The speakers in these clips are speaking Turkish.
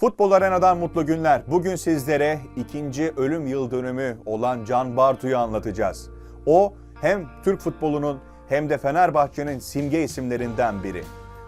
Futbol Arena'dan mutlu günler. Bugün sizlere ikinci ölüm yıl dönümü olan Can Bartu'yu anlatacağız. O hem Türk futbolunun hem de Fenerbahçe'nin simge isimlerinden biri.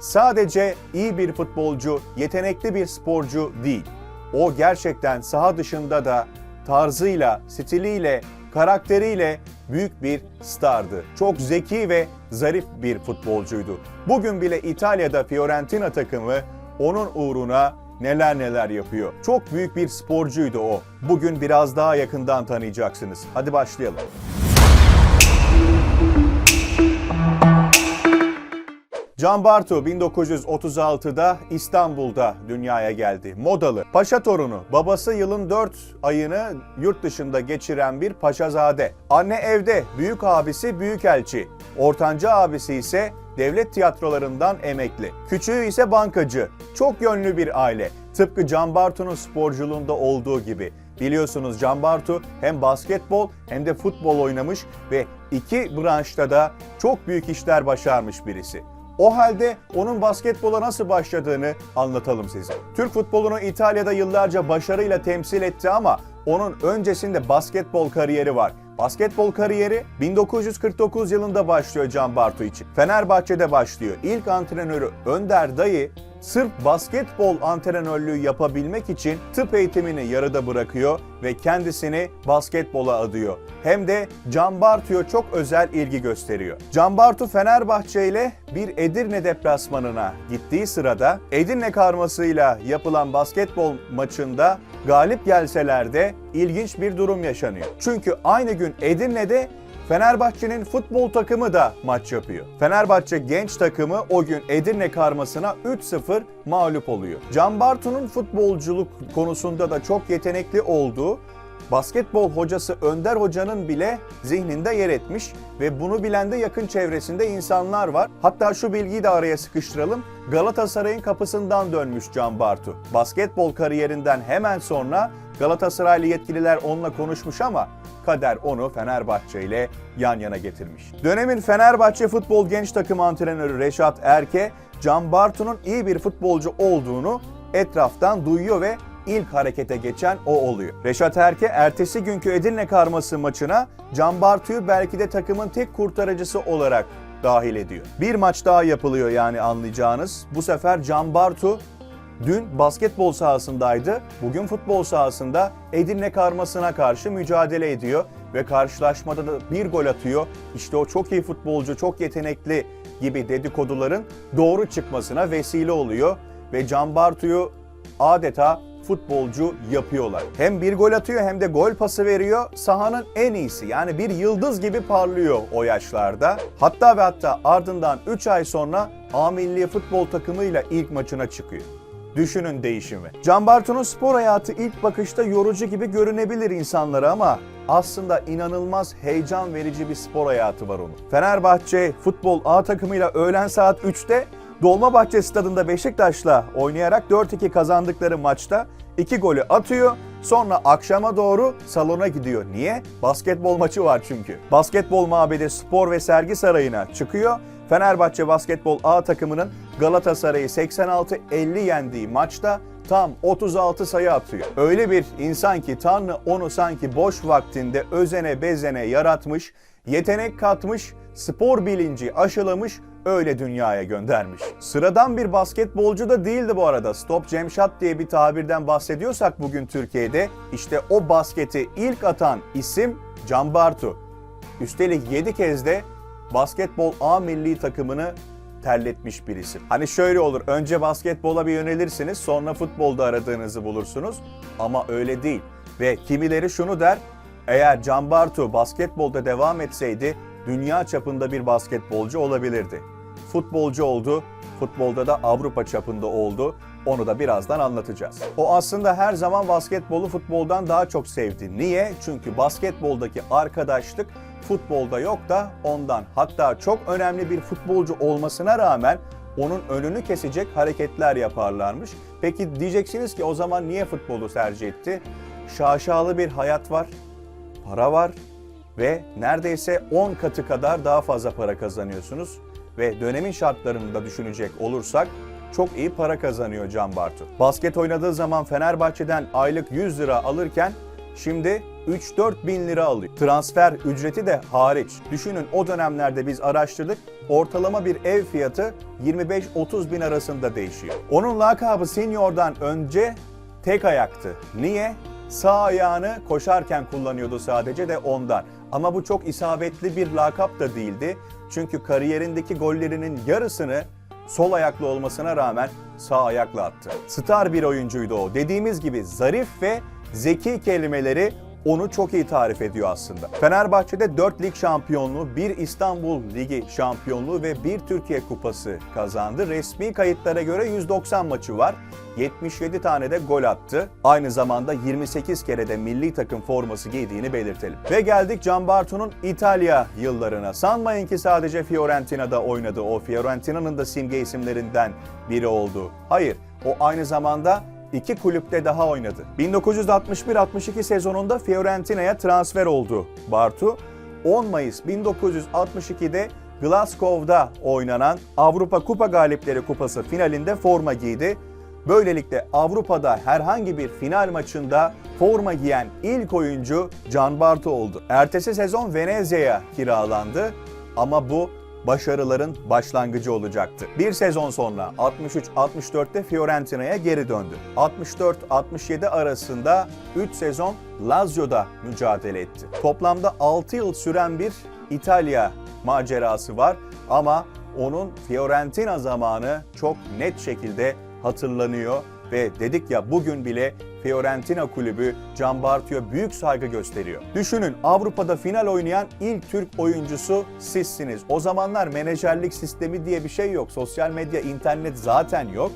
Sadece iyi bir futbolcu, yetenekli bir sporcu değil. O gerçekten saha dışında da tarzıyla, stiliyle, karakteriyle büyük bir stardı. Çok zeki ve zarif bir futbolcuydu. Bugün bile İtalya'da Fiorentina takımı onun uğruna neler neler yapıyor. Çok büyük bir sporcuydu o. Bugün biraz daha yakından tanıyacaksınız. Hadi başlayalım. Can Bartu 1936'da İstanbul'da dünyaya geldi. Modalı. Paşa torunu. Babası yılın 4 ayını yurt dışında geçiren bir paşazade. Anne evde. Büyük abisi büyükelçi. Ortanca abisi ise devlet tiyatrolarından emekli. Küçüğü ise bankacı. Çok yönlü bir aile. Tıpkı Can Bartu'nun sporculuğunda olduğu gibi. Biliyorsunuz Can Bartu hem basketbol hem de futbol oynamış ve iki branşta da çok büyük işler başarmış birisi. O halde onun basketbola nasıl başladığını anlatalım size. Türk futbolunu İtalya'da yıllarca başarıyla temsil etti ama onun öncesinde basketbol kariyeri var. Basketbol kariyeri 1949 yılında başlıyor Can Bartu için. Fenerbahçe'de başlıyor. İlk antrenörü Önder Dayı sırf basketbol antrenörlüğü yapabilmek için tıp eğitimini yarıda bırakıyor ve kendisini basketbola adıyor. Hem de Can Bartu'ya çok özel ilgi gösteriyor. Can Bartu Fenerbahçe ile bir Edirne deplasmanına gittiği sırada Edirne karmasıyla yapılan basketbol maçında galip gelseler de ilginç bir durum yaşanıyor. Çünkü aynı gün Edirne'de Fenerbahçe'nin futbol takımı da maç yapıyor. Fenerbahçe genç takımı o gün Edirne karmasına 3-0 mağlup oluyor. Can Bartu'nun futbolculuk konusunda da çok yetenekli olduğu basketbol hocası Önder Hoca'nın bile zihninde yer etmiş ve bunu bilen de yakın çevresinde insanlar var. Hatta şu bilgiyi de araya sıkıştıralım. Galatasaray'ın kapısından dönmüş Can Bartu. Basketbol kariyerinden hemen sonra Galatasaraylı yetkililer onunla konuşmuş ama kader onu Fenerbahçe ile yan yana getirmiş. Dönemin Fenerbahçe futbol genç takım antrenörü Reşat Erke, Can Bartu'nun iyi bir futbolcu olduğunu etraftan duyuyor ve ilk harekete geçen o oluyor. Reşat Erke ertesi günkü Edirne karması maçına Can Bartu'yu belki de takımın tek kurtarıcısı olarak dahil ediyor. Bir maç daha yapılıyor yani anlayacağınız. Bu sefer Can Bartu Dün basketbol sahasındaydı, bugün futbol sahasında Edirne karmasına karşı mücadele ediyor ve karşılaşmada da bir gol atıyor. İşte o çok iyi futbolcu, çok yetenekli gibi dedikoduların doğru çıkmasına vesile oluyor ve Can Bartu'yu adeta futbolcu yapıyorlar. Hem bir gol atıyor hem de gol pası veriyor. Sahanın en iyisi yani bir yıldız gibi parlıyor o yaşlarda. Hatta ve hatta ardından 3 ay sonra A milli futbol takımıyla ilk maçına çıkıyor. Düşünün değişimi. Can Bartu'nun spor hayatı ilk bakışta yorucu gibi görünebilir insanlara ama aslında inanılmaz heyecan verici bir spor hayatı var onun. Fenerbahçe futbol A takımıyla öğlen saat 3'te Dolmabahçe stadında Beşiktaş'la oynayarak 4-2 kazandıkları maçta 2 golü atıyor. Sonra akşama doğru salona gidiyor. Niye? Basketbol maçı var çünkü. Basketbol mabedi spor ve sergi sarayına çıkıyor. Fenerbahçe basketbol A takımının Galatasaray'ı 86-50 yendiği maçta tam 36 sayı atıyor. Öyle bir insan ki Tanrı onu sanki boş vaktinde özene bezene yaratmış, yetenek katmış, spor bilinci aşılamış, öyle dünyaya göndermiş. Sıradan bir basketbolcu da değildi bu arada. Stop jam diye bir tabirden bahsediyorsak bugün Türkiye'de işte o basketi ilk atan isim Can Bartu. Üstelik 7 kez de basketbol A milli takımını terletmiş bir isim. Hani şöyle olur, önce basketbola bir yönelirsiniz, sonra futbolda aradığınızı bulursunuz. Ama öyle değil. Ve kimileri şunu der, eğer Can Bartu basketbolda devam etseydi, dünya çapında bir basketbolcu olabilirdi. Futbolcu oldu, futbolda da Avrupa çapında oldu. Onu da birazdan anlatacağız. O aslında her zaman basketbolu futboldan daha çok sevdi. Niye? Çünkü basketboldaki arkadaşlık futbolda yok da ondan. Hatta çok önemli bir futbolcu olmasına rağmen onun önünü kesecek hareketler yaparlarmış. Peki diyeceksiniz ki o zaman niye futbolu tercih etti? Şaşalı bir hayat var, para var ve neredeyse 10 katı kadar daha fazla para kazanıyorsunuz. Ve dönemin şartlarını da düşünecek olursak çok iyi para kazanıyor Can Bartu. Basket oynadığı zaman Fenerbahçe'den aylık 100 lira alırken şimdi 3-4 bin lira alıyor. Transfer ücreti de hariç. Düşünün o dönemlerde biz araştırdık. Ortalama bir ev fiyatı 25-30 bin arasında değişiyor. Onun lakabı Senior'dan önce tek ayaktı. Niye? Sağ ayağını koşarken kullanıyordu sadece de ondan. Ama bu çok isabetli bir lakap da değildi. Çünkü kariyerindeki gollerinin yarısını sol ayaklı olmasına rağmen sağ ayakla attı. Star bir oyuncuydu o. Dediğimiz gibi zarif ve zeki kelimeleri onu çok iyi tarif ediyor aslında. Fenerbahçe'de 4 lig şampiyonluğu, 1 İstanbul Ligi şampiyonluğu ve 1 Türkiye Kupası kazandı. Resmi kayıtlara göre 190 maçı var. 77 tane de gol attı. Aynı zamanda 28 kere de milli takım forması giydiğini belirtelim. Ve geldik Can Bartu'nun İtalya yıllarına. Sanmayın ki sadece Fiorentina'da oynadı. O Fiorentina'nın da simge isimlerinden biri oldu. Hayır, o aynı zamanda iki kulüpte daha oynadı. 1961-62 sezonunda Fiorentina'ya transfer oldu Bartu. 10 Mayıs 1962'de Glasgow'da oynanan Avrupa Kupa Galipleri Kupası finalinde forma giydi. Böylelikle Avrupa'da herhangi bir final maçında forma giyen ilk oyuncu Can Bartu oldu. Ertesi sezon Venezia'ya kiralandı ama bu başarıların başlangıcı olacaktı. Bir sezon sonra 63-64'te Fiorentina'ya geri döndü. 64-67 arasında 3 sezon Lazio'da mücadele etti. Toplamda 6 yıl süren bir İtalya macerası var ama onun Fiorentina zamanı çok net şekilde hatırlanıyor ve dedik ya bugün bile Fiorentina kulübü Can Bartu'ya büyük saygı gösteriyor. Düşünün Avrupa'da final oynayan ilk Türk oyuncusu sizsiniz. O zamanlar menajerlik sistemi diye bir şey yok. Sosyal medya, internet zaten yok.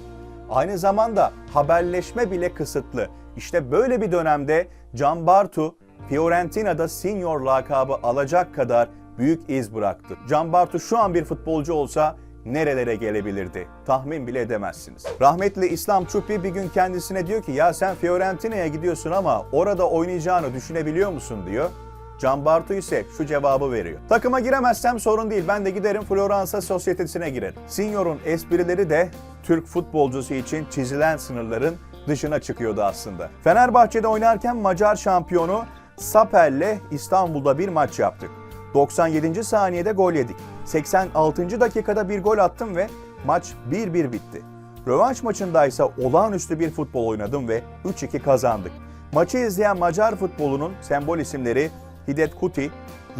Aynı zamanda haberleşme bile kısıtlı. İşte böyle bir dönemde Can Bartu Fiorentina'da senior lakabı alacak kadar büyük iz bıraktı. Can Bartu şu an bir futbolcu olsa nerelere gelebilirdi? Tahmin bile edemezsiniz. Rahmetli İslam Çupi bir gün kendisine diyor ki ya sen Fiorentina'ya gidiyorsun ama orada oynayacağını düşünebiliyor musun diyor. Can Bartu ise şu cevabı veriyor. Takıma giremezsem sorun değil. Ben de giderim Floransa Sosyetesi'ne girerim. Signor'un esprileri de Türk futbolcusu için çizilen sınırların dışına çıkıyordu aslında. Fenerbahçe'de oynarken Macar şampiyonu Sapel'le İstanbul'da bir maç yaptık. 97. saniyede gol yedik. 86. dakikada bir gol attım ve maç 1-1 bitti. Rövanş maçındaysa olağanüstü bir futbol oynadım ve 3-2 kazandık. Maçı izleyen Macar futbolunun sembol isimleri Hidet Kuti,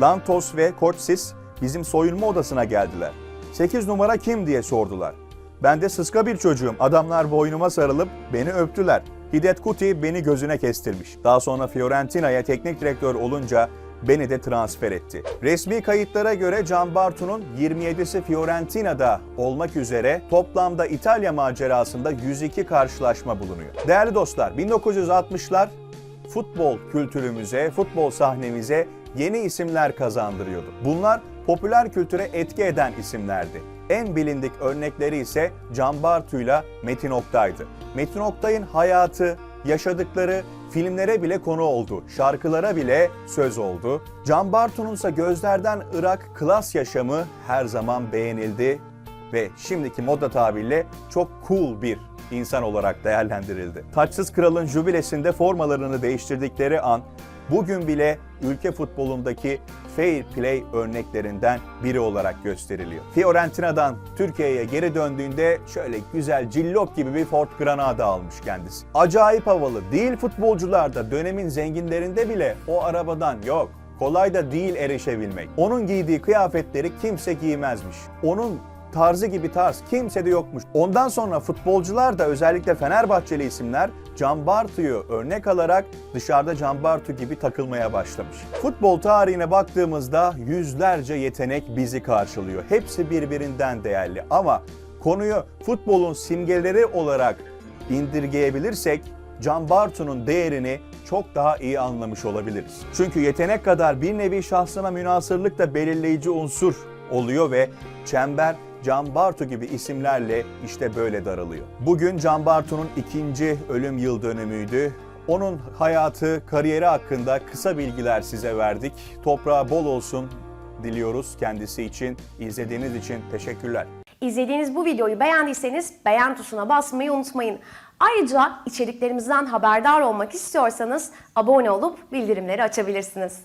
Lantos ve Kortsis bizim soyunma odasına geldiler. 8 numara kim diye sordular. Ben de sıska bir çocuğum. Adamlar boynuma sarılıp beni öptüler. Hidet Kuti beni gözüne kestirmiş. Daha sonra Fiorentina'ya teknik direktör olunca beni de transfer etti. Resmi kayıtlara göre Can Bartu'nun 27'si Fiorentina'da olmak üzere toplamda İtalya macerasında 102 karşılaşma bulunuyor. Değerli dostlar, 1960'lar futbol kültürümüze, futbol sahnemize yeni isimler kazandırıyordu. Bunlar popüler kültüre etki eden isimlerdi. En bilindik örnekleri ise Can Bartu'yla Metin Oktay'dı. Metin Oktay'ın hayatı, yaşadıkları filmlere bile konu oldu. Şarkılara bile söz oldu. Can Bartu'nun gözlerden ırak klas yaşamı her zaman beğenildi ve şimdiki moda tabirle çok cool bir insan olarak değerlendirildi. Taçsız Kral'ın jübilesinde formalarını değiştirdikleri an bugün bile ülke futbolundaki fair play örneklerinden biri olarak gösteriliyor. Fiorentina'dan Türkiye'ye geri döndüğünde şöyle güzel cillop gibi bir Ford Granada almış kendisi. Acayip havalı. Değil futbolcularda dönemin zenginlerinde bile o arabadan yok. Kolay da değil erişebilmek. Onun giydiği kıyafetleri kimse giymezmiş. Onun tarzı gibi tarz kimsede yokmuş. Ondan sonra futbolcular da özellikle Fenerbahçeli isimler Can Bartu'yu örnek alarak dışarıda Can Bartu gibi takılmaya başlamış. Futbol tarihine baktığımızda yüzlerce yetenek bizi karşılıyor. Hepsi birbirinden değerli ama konuyu futbolun simgeleri olarak indirgeyebilirsek Can Bartu'nun değerini çok daha iyi anlamış olabiliriz. Çünkü yetenek kadar bir nevi şahsına münasırlık da belirleyici unsur oluyor ve çember Can Bartu gibi isimlerle işte böyle daralıyor. Bugün Can Bartu'nun ikinci ölüm yıl dönümüydü. Onun hayatı, kariyeri hakkında kısa bilgiler size verdik. Toprağı bol olsun diliyoruz kendisi için. İzlediğiniz için teşekkürler. İzlediğiniz bu videoyu beğendiyseniz beğen tuşuna basmayı unutmayın. Ayrıca içeriklerimizden haberdar olmak istiyorsanız abone olup bildirimleri açabilirsiniz.